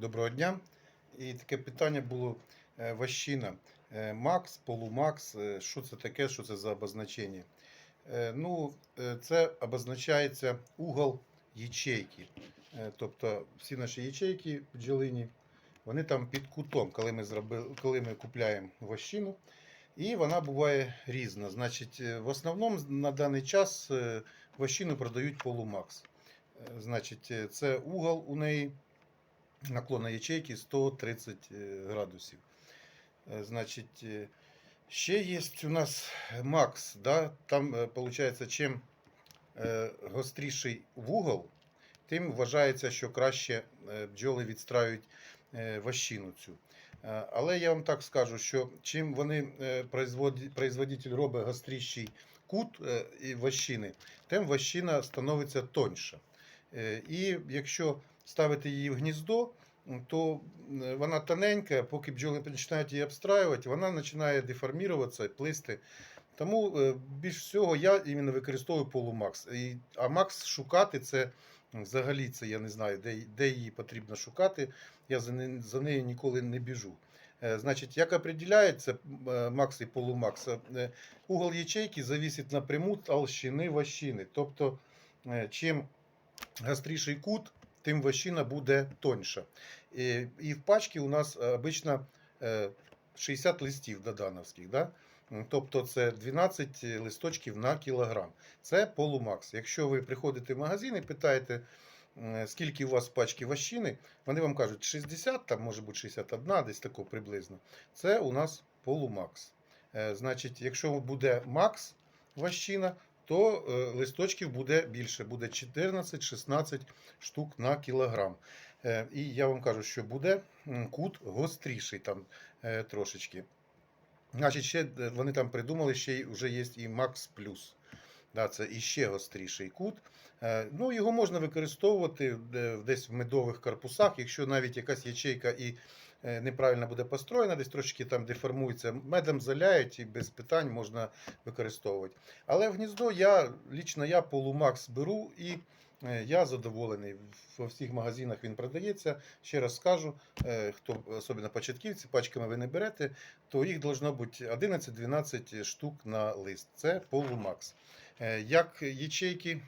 Доброго дня. І таке питання було е, ващина. Е, Макс, полумакс, е, що це таке, що це за обозначення? Ну, це обозначається угол ячейки. Тобто всі наші ячейки бджолині, вони там під кутом, коли ми, зробили, коли ми купляємо ващину. І вона буває різна. Значить, в основному на даний час ващину продають полумакс. Значить, це угол у неї наклона ячейки 130 е, градусів. Е, Значить, е, ще є у нас Макс. Да? Там виходить, чим гостріший вугол, тим вважається, що краще бджоли відстраюють ващину цю. Але я вам так скажу, що чим вони производитель робить гостріший кут і ващини, тим ващина становиться тоньша. І якщо ставити її в гніздо, то е, вона тоненька, поки бджоли починають її обстраювати, вона починає деформіруватися, плисти. Тому е, більш всього я іменно використовую полумакс. А макс шукати це взагалі це я не знаю, де, де її потрібно шукати. Я за, не, за нею ніколи не біжу. Е, Значить, як определяється макс і полумакс? Угол ячейки зависить напряму толщини ващини. Тобто, чим гостріший кут, тим ващина буде тоньша. І, і в пачці у нас е, обично е, 60 листів додановських. Да? Тобто це 12 листочків на кілограм. Це полумакс. Якщо ви приходите в магазин і питаєте, скільки у вас в пачці ващини, вони вам кажуть 60, там може бути 61, десь тако приблизно. Це у нас полумакс. Е, Значить, якщо буде макс ващина, то е, листочків буде більше, буде 14-16 штук на кілограм. Е, І я вам кажу, що буде кут гостріший там е, трошечки. Значить, ще вони там придумали, ще вже є і Max Plus. Да, це іще гостріший кут. Ну, його можна використовувати десь в медових корпусах, якщо навіть якась ячейка і неправильно буде построєна, десь трошки там деформується, медом заляють і без питань можна використовувати. Але в гніздо я лічно я полумакс беру і е, я задоволений. Во всіх магазинах він продається. Ще раз скажу, е, хто особливо початківці, пачками ви не берете, то їх должно бути 11-12 штук на лист. Це полумакс. Е, Як ячейки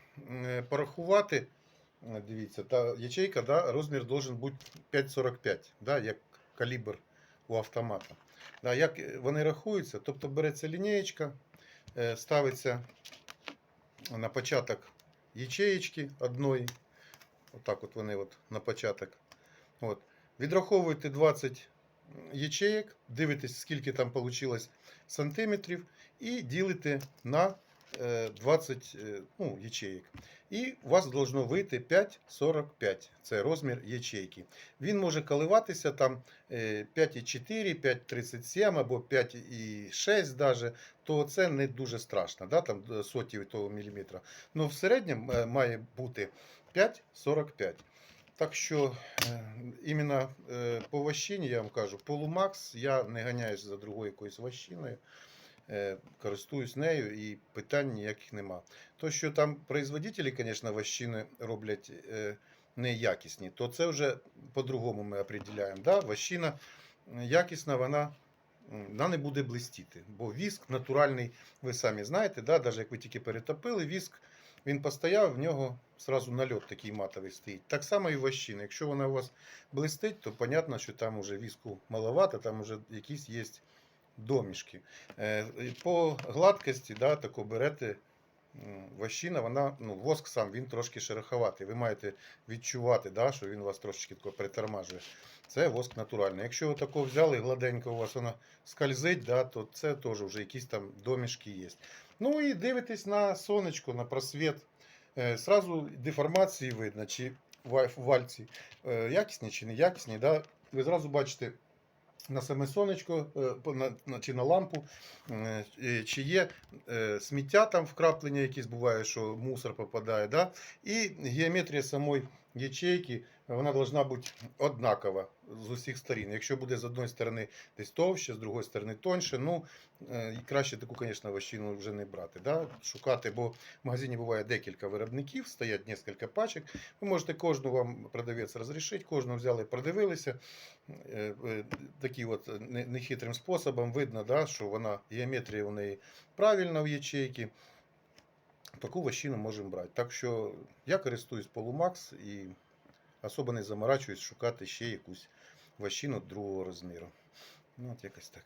порахувати, е, дивіться, та ячейка, да, розмір должен бути 5,45, да, як калібр у автомата. Да, як е, вони рахуються, тобто береться лінієчка, е, ставиться на початок ячеєчки одної. Отак от вони от на початок. От. Відраховуєте 20 ячеєк, дивитесь, скільки там вийшло сантиметрів, і ділите на 20 е, ну, ячеєк. І у вас должно вийти 5,45. Це розмір ячейки. Він може коливатися там е, 5,4, 5,37 або 5,6 даже, то це не дуже страшно, да, там е, соті того міліметра. Ну в середньому е, має бути 5,45. Так що е, іменно е, по ващині, я вам кажу, полумакс, я не ганяюсь за другою якоюсь ващиною, е, користуюсь нею і питань ніяких нема. То, що там производителі, звісно, ващини роблять е, неякісні, то це вже по-другому ми определяємо. Да? Ващина якісна, вона, вона не буде блистіти, бо віск натуральний, ви самі знаєте, да? навіть як ви тільки перетопили, віск він постояв, в нього сразу нальот такий матовий стоїть. Так само і ващина. Якщо вона у вас блистить, то понятно, що там уже віску маловато, там вже якісь є домішки. Е, По гладкості, да, тако берете ващина, вона, ну, воск сам він трошки шероховатий. Ви маєте відчувати, да, що він вас трошечки тако притормажує. Це воск натуральний. Якщо ви тако взяли, гладенько у вас вона скользить, да, то це теж вже якісь там домішки є. Ну і дивитесь на сонечко, на просвіт. Е, Сразу деформації видно, чи ва- вальці е, якісні чи не якісні. Да? Ви зразу бачите на саме сонечко е, на, чи на лампу, е, е, чи є сміття там вкраплення, якісь буває, що мусор попадає. Да? І геометрія самої ячейки, вона повинна бути однакова з усіх сторін. Якщо буде з одної сторони десь товще, з другої сторони тоньше, ну е, і краще таку, звісно, вощину вже не брати. Да? Шукати, бо в магазині буває декілька виробників, стоять кілька пачок. Ви можете кожну вам продавець розрішити, кожну взяли, продивилися. Е, е, Таким от нехитрим способом видно, да, що вона геометрія у неї правильна в ячейці. Таку вощину можемо брати. Так що я користуюсь Полумакс і особо не заморачуюсь шукати ще якусь вощину другого розміру. Ну, от якось так.